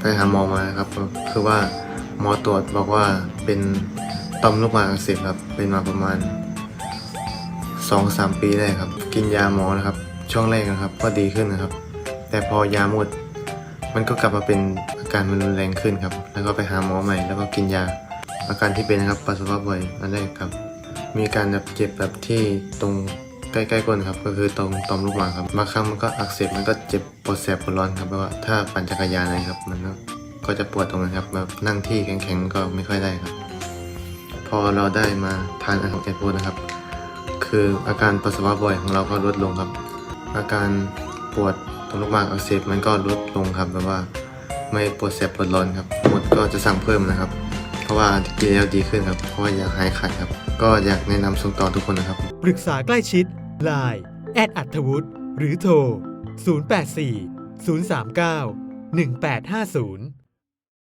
ไปหาหมอมาครับ คือว่าหมอตรวจบอกว่าเป็นต่อมลูกหมากอักเสบครับ เป็นมาประมาณสองสามปีได้ครับ กินยาหมอนะครับ ช่วงแรกนะครับ ก็ดีขึ้นนะครับ แต่พอยาหมด มันก็กลับมาเป็นอาการมันรุนแรงขึ้นครับ แล้วก็ไปหาหมอใหม่ แล้วก็กินยา อาการที่เป็นนะครับปัสสาวะบ่อยอันแรกครับ มีการแบบเจ็บแบบที่ตรง ใกล้ๆก้นครับ ก็คือตรงต่อมลูกหมากครับบางครั้งมันก็อักเสบมันก็เจ็บปวดแสบปวดร้อนครับเพราะว่าถ้าปั่นจักรยานอะครับมันก็จะปวดตรงนั้นครับแบบนั่งที่แข็งๆก็ไม่ค่อยได้ครับ พอเราได้มาทานอาหารแกพูดนะครับ คืออาการปัสสาวะบ่อยของเราก็ลดลงครับ อาการปวดตรงลูกหมากอักเสบมันก็ลดลงครับแบบว่าไม่ปวดแสบปวดร้อนครับหมดก็จะสั่งเพิ่มนะครับ เพราะว่ากินแล้วดีขึ้นครับ เพราะว่าอยากหายขาดครับ ก็อยากแนะนำส่งต่อทุกคนนะครับ ปรึกษาใกล้ชิด Line แอดอัธวุฒิหรือโทร 084 039 1850